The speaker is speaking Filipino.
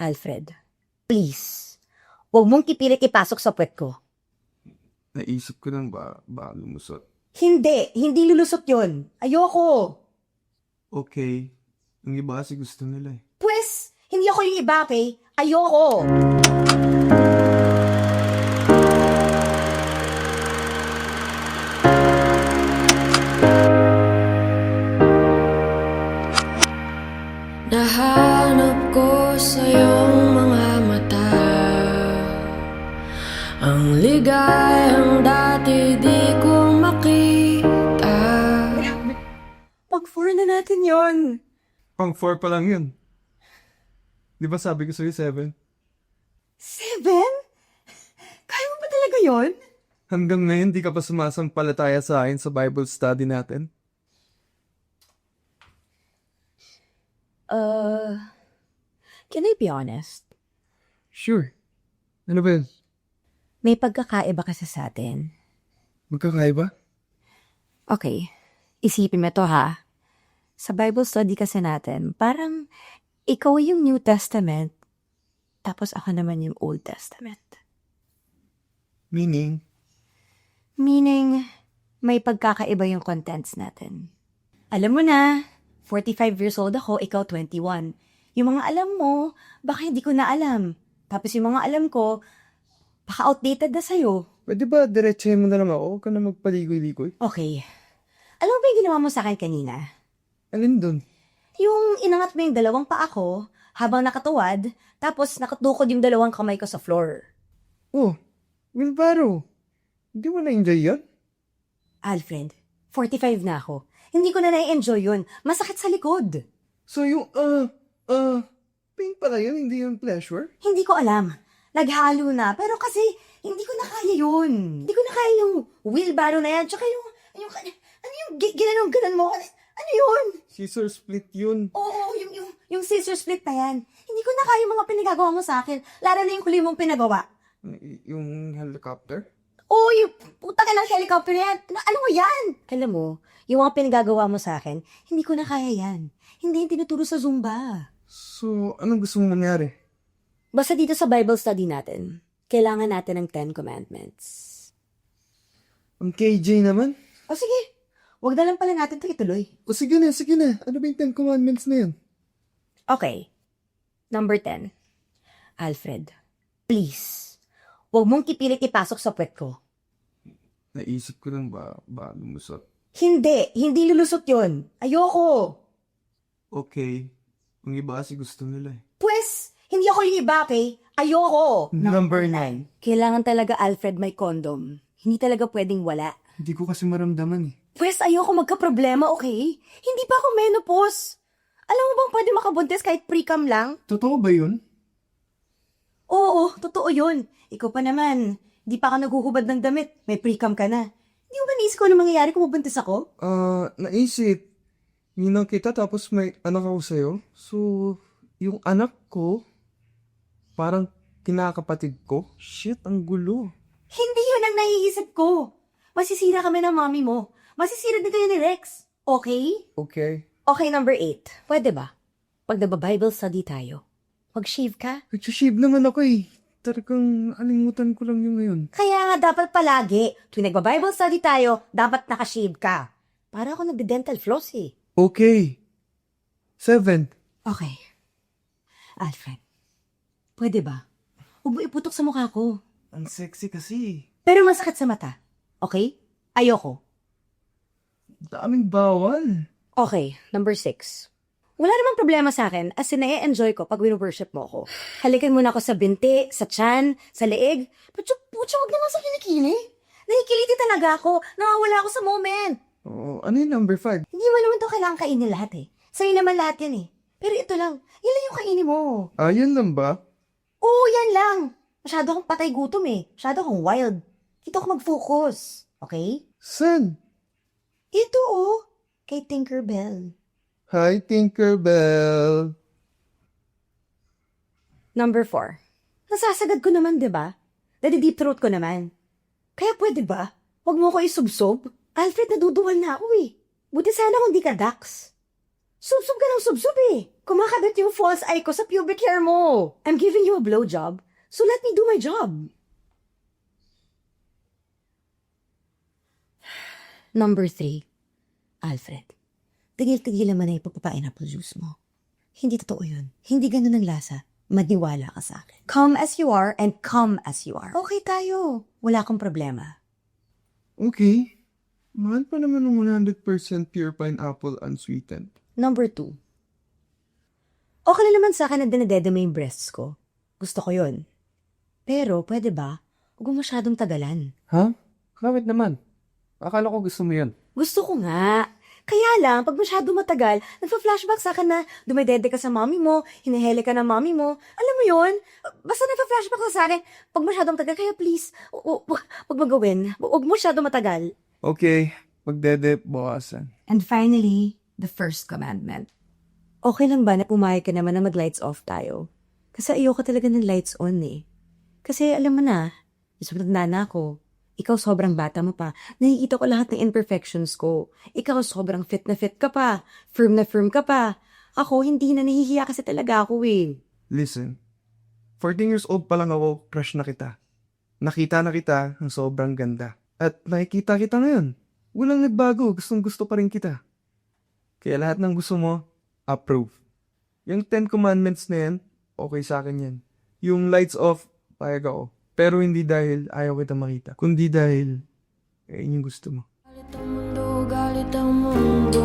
Alfred, please, huwag mong kipilit ipasok sa puwet ko. Naisip ko lang ba, ba lumusot? Hindi, hindi lulusot yun. Ayoko. Okay. Ang iba kasi gusto nila eh. Pwes, hindi ako yung iba, okay? Ayoko. Nahanap ko sa iyong mga mata Ang ligayang dati di ko makita Pag-four na natin yon. Pang 4 pa lang yun. Di ba sabi ko sa'yo 7? Seven? Kaya mo ba talaga yon? Hanggang ngayon di ka pa sumasampalataya sa akin sa Bible study natin? Uh, can I be honest? Sure. Ano ba yun? May pagkakaiba kasi sa atin. Magkakaiba? Okay, isipin mo to ha. Sa Bible study kasi natin, parang ikaw yung New Testament, tapos ako naman yung Old Testament. Meaning? Meaning, may pagkakaiba yung contents natin. Alam mo na, 45 years old ako, ikaw 21. Yung mga alam mo, baka hindi ko na alam. Tapos yung mga alam ko, baka outdated na sa'yo. Pwede ba diretsahin mo na lang ako? Huwag ka na magpaligoy-ligoy. Okay. Alam mo ba yung ginawa mo sa akin kanina? Alin dun? Yung inangat mo yung dalawang paa ko habang nakatuwad, tapos nakatukod yung dalawang kamay ko sa floor. Oh, wheelbarrow. Hindi mo na-enjoy yan? Alfred, 45 na ako. Hindi ko na na-enjoy yun. Masakit sa likod. So yung, ah, ah, pain pala yun, hindi yung pleasure? Hindi ko alam. Naghalo na. Pero kasi, hindi ko na kaya yun. Hindi ko na kaya yung wheelbarrow na yan. Tsaka yung, yung, ano yung gi- ginanong ganan mo? Ano, ano yun? Scissor split yun. Oo, yung, yung, yung scissor split na yan. Hindi ko na kaya yung mga pinagagawa mo sa akin. Lalo na yung huli mong pinagawa. Y- yung helicopter? Oo, yung puta ka ng helicopter na yan. Ano, ano mo yan? Alam mo, yung mga pinagagawa mo sa akin, hindi ko na kaya yan. Hindi yung tinuturo sa Zumba. So, anong gusto mong mangyari? Basta dito sa Bible study natin, kailangan natin ng Ten Commandments. Ang KJ naman? O sige, wag na lang pala natin ito ituloy. O sige na, sige na. Ano ba yung Ten Commandments na yun? Okay. Number 10. Alfred, please, huwag mong kipilit ipasok sa puwet ko. Naisip ko lang ba, ba lumusot? Hindi, hindi lulusot yun. Ayoko. Okay. Ang iba kasi gusto nila eh. Pwes, hindi ako yung iba, okay? Ayoko. Number nine. Kailangan talaga, Alfred, may condom. Hindi talaga pwedeng wala. Hindi ko kasi maramdaman eh. Pwes, ayoko magka-problema, okay? Hindi pa ako menopause. Alam mo bang pwede makabuntis kahit pre-cam lang? Totoo ba yun? Oo, totoo yun. Ikaw pa naman, di pa ka naghuhubad ng damit. May pre-cam ka na. Hindi mo ba naisip ko ano mangyayari kung mabuntis ako? Ah, naisip. Ninang kita tapos may anak ako sa'yo. So, yung anak ko, parang kinakapatid ko. Shit, ang gulo. Hindi yun ang naiisip ko. Masisira kami ng mami mo. Masisira din kayo ni Rex. Okay? Okay. Okay, number eight. Pwede ba? Pag nagba-Bible study tayo, mag-shave ka? Nag-shave naman ako eh. Talagang alimutan ko lang yung ngayon. Kaya nga dapat palagi, tuwing nagba-Bible study tayo, dapat nakashave ka. Para ako nagde-dental floss eh. Okay. Seven. Okay. Alfred, pwede ba? Huwag mo iputok sa mukha ko. Ang sexy kasi. Pero masakit sa mata. Okay? Ayoko. Daming bawal. Okay, number six. Wala namang problema sa akin as in enjoy ko pag wino-worship mo ako. Halikan mo na ako sa binti, sa tiyan, sa leeg. Putyo, putyo, huwag naman sa kinikili. Nakikiliti talaga ako. Nawawala ako sa moment. Oo, ano yung number five? Hindi mo naman to kailangan kainin lahat eh. Sa'yo naman lahat yan eh. Pero ito lang, yan lang yung kainin mo. Ah, yun lang ba? Oo, yan lang. Masyado akong patay gutom eh. Masyado akong wild. Dito ako mag-focus. Okay? San? Ito oh. Kay Tinkerbell. Hi, Tinkerbell. Number four. Nasasagad ko naman, di ba? Nadi-deep throat ko naman. Kaya pwede ba? Huwag mo ko isubsob. Alfred, naduduwal na ako eh. Buti sana kung di ka Dax. Subsub ka ng subsub eh. Kumakabit yung false eye ko sa pubic hair mo. I'm giving you a blowjob, so let me do my job. Number three, Alfred. Tigil-tigil naman na ipagpapa-pineapple juice mo. Hindi totoo yun. Hindi ganun ang lasa. Maniwala ka sa akin. Come as you are and come as you are. Okay tayo. Wala akong problema. Okay. Mahal pa naman ng 100% pure pineapple unsweetened. Number two. Okay na naman sa akin na dinedede mo yung breasts ko. Gusto ko yun. Pero, pwede ba? Huwag mo masyadong tagalan. Ha? Bakit naman? Akala ko gusto mo yan. Gusto ko nga. Kaya lang, pag masyado matagal, nagpa-flashback sa akin na dumedede ka sa mommy mo, hinihele ka ng mommy mo. Alam mo yon? Basta nagpa-flashback sa akin, pag masyadong matagal, kaya please, hu- hu- huwag mo gawin. Huwag mo masyado matagal. Okay. Magdede, bawasan. And finally, the first commandment. Okay lang ba na pumayag ka naman na mag-lights off tayo? Kasi ayoko talaga ng lights on eh. Kasi alam mo na, isang na ako, ikaw sobrang bata mo pa, nakikita ko lahat ng imperfections ko. Ikaw sobrang fit na fit ka pa, firm na firm ka pa. Ako, hindi na nahihiya kasi talaga ako eh. Listen. 14 years old pa lang ako, crush na kita. Nakita na kita ng sobrang ganda. At nakikita kita ngayon. Walang nagbago, gustong gusto pa rin kita. Kaya lahat ng gusto mo, approve. Yung 10 commandments na yan, okay sa akin yan. Yung lights off, payag ako. Pero hindi dahil ayaw kita makita, kundi dahil eh, yun yung gusto mo. Galit ang mundo, galit ang mundo